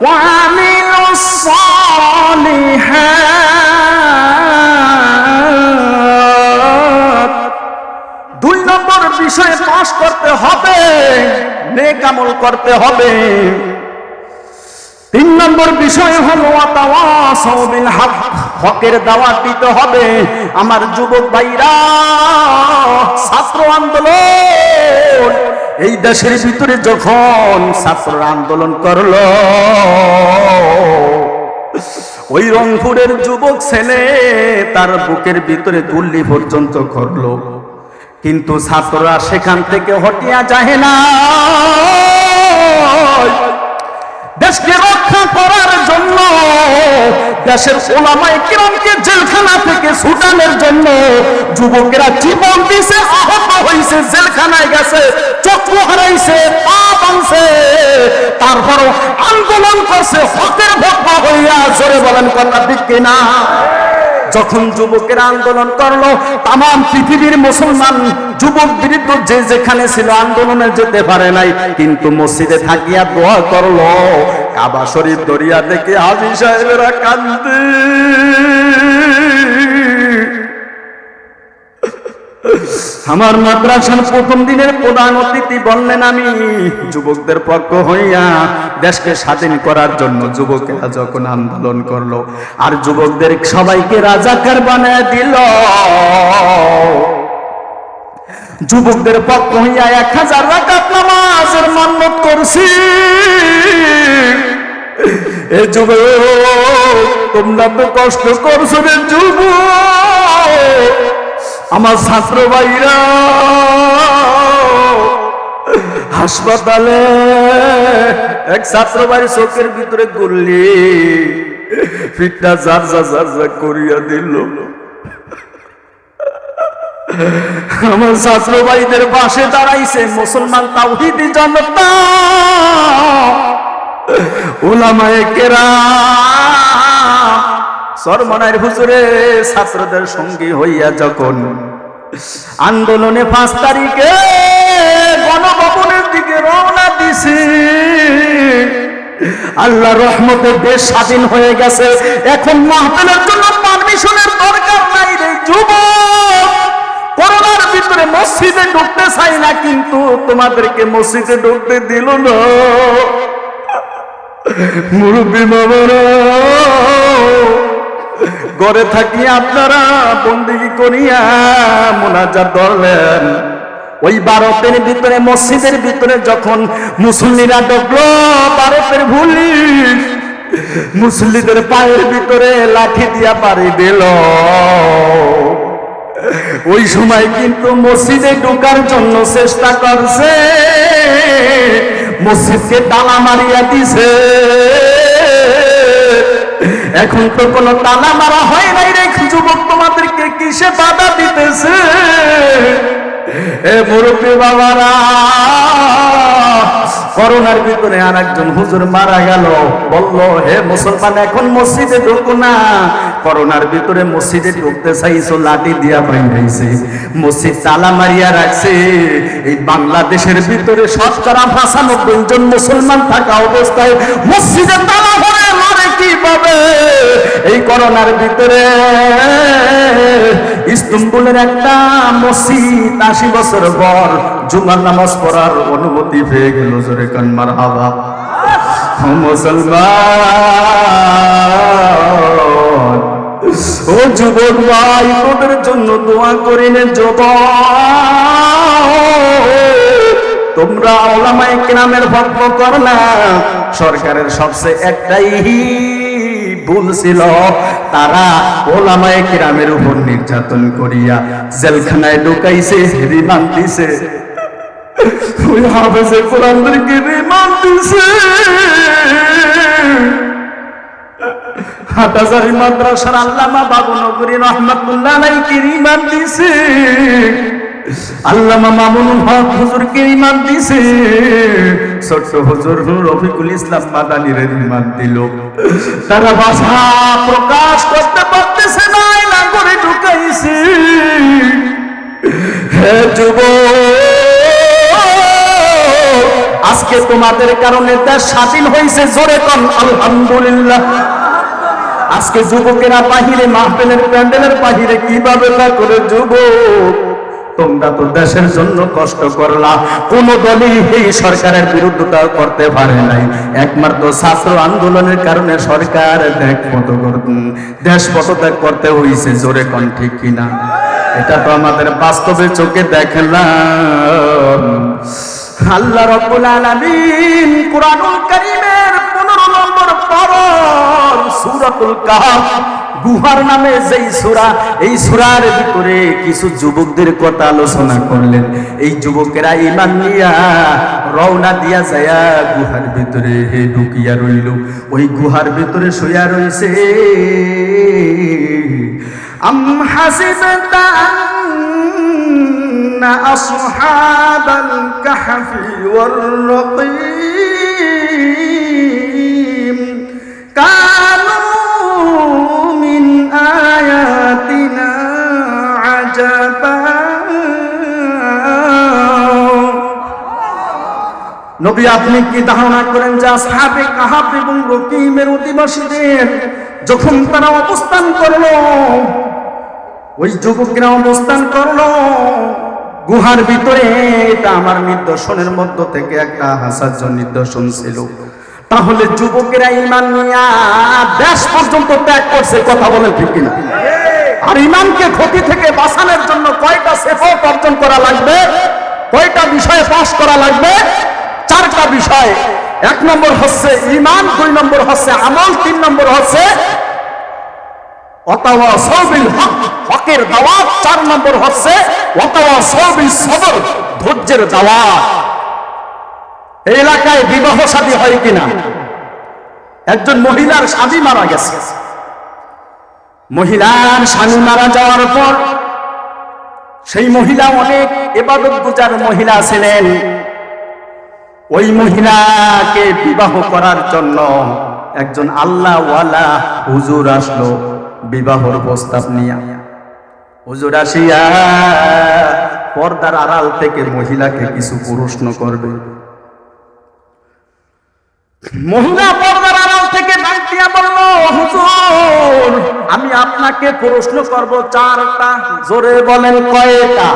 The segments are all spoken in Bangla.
وعملوا الصالحات দুই নম্বর বিষয়ে পাশ করতে হবে নেক আমল করতে হবে তিন নম্বর বিষয় হলো ওয়াতাওয়াসাউ বিল হক হকের দাওয়াত দিতে হবে আমার যুবক ভাইরা ছাত্র আন্দোলন এই দেশের ভিতরে যখন ছাত্র আন্দোলন করল, ওই রংপুরের যুবক ছেলে তার বুকের ভিতরে গুল্লি পর্যন্ত করল কিন্তু ছাত্ররা সেখান থেকে হটিয়া যায় না দেশকে রক্ষা জন্য দেশের ওলামাই কিরামকে জেলখানা থেকে ছুটানোর জন্য যুবকেরা জীবন দিছে আহত হইছে, জেলখানায় গেছে, চক্ষু হারাইছে ভাঙছে, তারপরও আন্দোলন করছে, হকের ভক্ত হইয়া জোরে বলেন কথা ঠিক কিনা? যখন যুবকেরা আন্দোলন করল তাম পৃথিবীর মুসলমান যুবক বিরুদ্ধ যে যেখানে ছিল আন্দোলনে যেতে পারে নাই, কিন্তু মসজিদে থাকিয়া দোয়া করল। কাবা শরীফ দরিয়া থেকে হাজি সাহেবেরা কান্দে। আমার মাদ্রাসার প্রথম দিনের প্রধান অতিথি বললেন, আমি যুবকদের পক্ষ হইয়া দেশকে স্বাধীন করার জন্য যুবকেরা যখন আন্দোলন করল, আর যুবকদের সবাইকে রাজাকার বানায় দিল। যুবকদের পক্ষ হইয়া এক হাজার রাকাত নামাজের মান্যত করছি। এ যুবক, তোমরা তো কষ্ট করছ রে যুব আমার ছাত্র ভাইরা, হাসপাতালে এক ছাত্র ভাই চোখের ভিতরে গুললি ফিটটা জার যা জার যা করিয়া দিল। আমার ছাত্র ভাইদের পাশে দাঁড়াইছে মুসলমান তাওহিদি জনতা। ওলামায়ে কেরাম সরমনার হুজুরে ছাত্রদের সঙ্গী হইয়া যখন আন্দোলনে পাঁচ তারিখে গণভবনের দিকে রওনা দিছি আল্লাহ রহমতে দেশ স্বাধীন হয়ে গেছে। এখন মাহফিলের জন্য পারমিশনের দরকার নাই রে যুবক। মসজিদে ঢুকতে চাই না, কিন্তু তোমাদেরকে মসজিদে ঢুকতে দিল না। মুরব্বী বাবারা ঘরে থাকি আপনারা, বন্দিগি করিয়া মোনাজাত ধরলেন। ওই ভারতের ভিতরে, মসজিদের ভিতরে যখন মুসল্লিরা ঢুকলো ভারতের পুলিশ মুসল্লিদের পায়ের ভিতরে লাঠি দিয়া পাড়ি দিল। ওই সময় কিন্তু মসজিদে ঢোকার জন্য চেষ্টা করছে। মসজিদকে তালা মারিয়া দিছে। এখন তো কোনো তালা মারা হয় নাই রে, যুবক তোমাদেরকে কিসে বাধা দিতেছে? এ মুরব্বী বাবারা, করোনার ভিতরে আর একজন হুজুর মারা গেল। বলল, হে মুসলমান, এখন মসজিদে ঢুকো না। করোনার ভিতরে মসজিদে ঢুকতে চাইছো, লাঠি দিয়া বাইরেছে মসজিদ তালা মারিয়া রাখছে। এই বাংলাদেশের ভিতরে শতকরা পঁচানব্বই জন মুসলমান থাকা অবস্থায় মসজিদে তালা ভরে মারে কীভাবে? এই করোনার ভিতরে ইস্তাম্বুলের একটা মসজিদ আশি বছর পর জুমার নামাজ পড়ার অনুমতি পেয়ে গেল, জোরে কান্মার হাবা মুসলমান ও যুবক ভাই তোদের জন্য দোয়া করিলে যুবক। তোমরা ওলামায়ে কেরামের ভক্ত কর না, সরকারের সবচেয়ে একটাই ভুল ছিল, তারা ওলামায়ে কেরামের উপর নির্যাতন করিয়া জেলখানায় ঢুকাইছে রিমান্ড দিছে ওই হাফেজে কোরআনদেরকে রিমান্ড দিছে। হাটাজারি মাদ্রাসার আল্লামা বাবু নগরী রহমতুল্লাহ আল্লামা মামুনুল হক ইমান দিছে ছোট্ট হুজুর রফিকুল ইসলাম মাদানির ইমান দিল। তারা ভাষা প্রকাশ করতে পারতেছে না করে ঢুকাইছে। হে যুব আজকে তোমাদের কারণে দেশ স্বাধীন হয়েছে জোরে কন, আলহামদুলিল্লাহ। আজকে যুবকেরা বাহিরে মাহফিলের প্যান্ডেলের বাহিরে কীভাবে তা করে যুবক? তোমরা তো দেশের জন্য কষ্ট করলা। কোন দলই এই সরকারের বিরুদ্ধতা করতে পারে নাই। একমাত্র ছাত্র আন্দোলনের কারণে সরকার দেখ মতো দেশ পদত্যাগ করতে হয়েছে জোরে কন ঠিক কিনা? এটা তো আমাদের বাস্তবে চোখে দেখলাম। আল্লাহ রব্বুল আলামিন কোরআনুল কারীমের 15 নম্বর পারার সূরাতুল কাহফ গুহার নামে যেই সূরা এই সূরার ভিতরে কিছু যুবকদের কথা আলোচনা করলেন এই যুবকেরা ঈমান নিয়া রওনা দিয়া যায়া গুহার ভিতরে হে ঢুকিয়া রইল ওই গুহার ভিতরে শুয়া রইছে আম হাসিবাতা أن أصحاب الكهف والرقيم নবী, আপনি কি ধারণা করেন যে আসহাবে কাহাব এবং রকিমের অধিবাসীদের যখন তারা অবস্থান করল, ওই যুবকরা অবস্থান করল, গুহার ভিতরে, এটা আমার নিদর্শনের মধ্য থেকে একটা হাসার্য নিদর্শন ছিল। তাহলে যুবকেরা ইমান নিয়া দেশ পর্যন্ত ত্যাগ করছে, কথা বলেন ঠিক কিনা? আর ইমানকে ক্ষতি থেকে বাঁচানোর জন্য কয়টা সেফত অর্জন করা লাগবে? কয়টা বিষয়ে পাশ করা লাগবে? চারটা বিষয়। এক নম্বর হচ্ছে ইমান দুই নম্বর হচ্ছে আমল, তিন নম্বর হচ্ছে সবিল হক, হকের চার নম্বর হচ্ছে ধৈর্যের এই এলাকায় হয় কিনা? একজন মহিলার স্বামী মারা গেছে। মহিলার স্বামী মারা যাওয়ার পর সেই মহিলা অনেক এবাদত গুজার মহিলা ছিলেন। ওই মহিলাকে বিবাহ করার জন্য একজন আল্লাহওয়ালা হুজুর আসলো বিবাহর প্রস্তাব নিয়া। হুজুর আসিয়া পর্দার আড়াল থেকে মহিলাকে কিছু প্রশ্ন করবে। মহিলা পর্দার আড়াল থেকে ডাক বলল, হুজুর, আমি আপনাকে প্রশ্ন করব চারটা, জোরে বলেন কয়টা?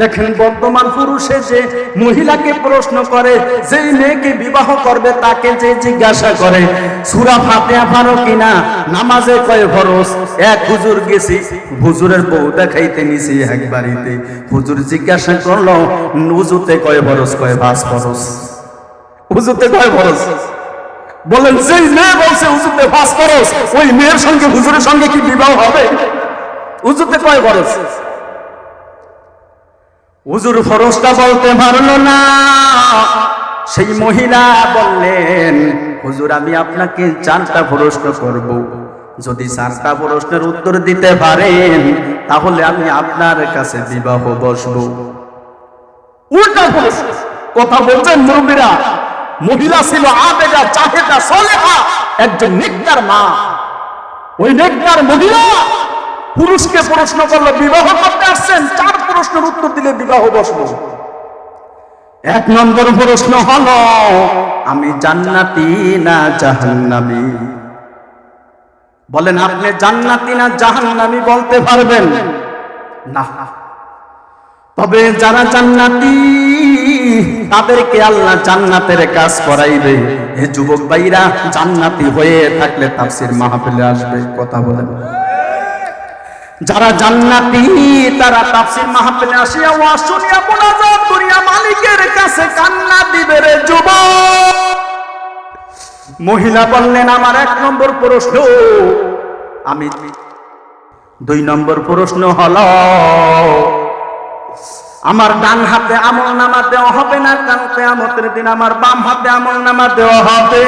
দেখেন বর্তমান পুরুষে যে মহিলাকে প্রশ্ন করে যে মেয়েকে বিবাহ করবে তাকে যে জিজ্ঞাসা করে, সুরা ফাতেহা পারো কিনা? নামাজে কয় ফরজ? এক হুজুর গেছি, হুজুরের বউ দেখাইতে নিছি এক বাড়িতে। হুজুর জিজ্ঞাসা করল হুজুতে কয় ফরজ? কয় বাস ফরজ? হুজুতে কয় ফরজ? বলেন যেই মেয়ে বলছে হুজুতে বাস ফরজ, ওই মেয়ের সঙ্গে হুজুরের সঙ্গে কি বিবাহ হবে? হুজুতে কয় ফরজ? হুজুর ফরজটা বলতে পারল না। সেই মহিলা বললেন, হুজুর, আমি আপনাকে চারটা প্রশ্ন করব। যদি চারটা প্রশ্নের উত্তর দিতে পারেন, তাহলে আমি আপনার কাছে বিবাহ বসব। উল্টা প্রশ্ন। কথা বলছেন মুরব্বীরা। মহিলা ছিল আবেগা, চাহেদা, সলেহা, একজন নেককার মা। ওই নেককার মহিলা পুরুষকে প্রশ্ন করল, বিবাহ করতে আসছেন? চার প্রশ্নের উত্তর দিলে বিবাহ বসবো এক নম্বর প্রশ্ন হলো আমি জান্নাতি না জাহান্নামি? বলেন আপনি জান্নাতি না জাহান্নামি বলতে পারবেন? না। তবে যারা জান্নাতি তাদেরকে আল্লাহ জান্নাতের কাজ করাইবে। হে যুবক ভাইরা জান্নাতি হয়ে থাকলে তাফসির মাহফিলে আসবে। কথা বলেন। যারা জান্নাতি, তারা তাফসীর মাহফিলে আসিয়া ওয়াজ শুনিয়া মুনাজাত করিয়া মালিকের কাছে কান্না দিবে রে যুবক। মহিলা বললেন, আমার এক নম্বর প্রশ্ন। আমি দুই নম্বর প্রশ্ন হলো, আমার ডান হাতে আমল নামা দেওয়া হবে না কারণ কেয়ামতের দিন আমার বাম হাতে আমল নামা দেওয়া হবে?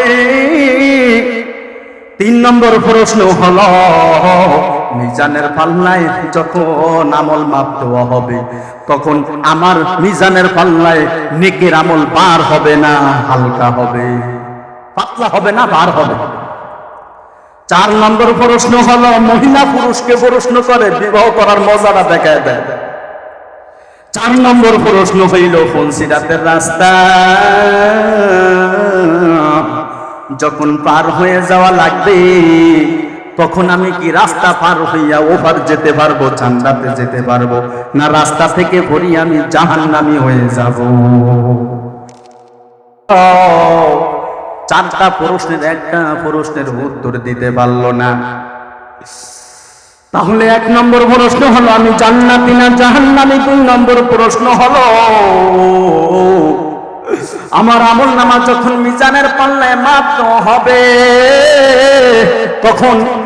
তিন নম্বর প্রশ্ন হলো মিজানের পাল্লায় যখন আমল মাপ দেওয়া হবে, তখন আমার মিজানের পাল্লায় নেকের আমল বার হবে না, হালকা হবে, পাতলা হবে না, বার হবে। চার নম্বর প্রশ্ন হলো, মহিলা পুরুষকে প্রশ্ন করে, বিবাহ করার মজাটা দেখায় দেয়। চার নম্বর প্রশ্ন হইল ফলসিরাতের রাস্তা, যখন পার হয়ে যাওয়া লাগবে তখন আমি কি রাস্তা পার হইয়া ওভার যেতে পারব জান্নাতে যেতে পারব? না রাস্তা থেকে ভরি আমি জাহান্নামি হয়ে যাব। চারটা প্রশ্নের একটা প্রশ্নের উত্তর দিতে পারল না। তাহলে এক নম্বর প্রশ্ন হলো, আমি জান্নাতি না জাহান্নামি? দুই নম্বর প্রশ্ন হলো, আমার আমল নামা যখন মিজানের পাল্লায় মাত্র হবে, তখন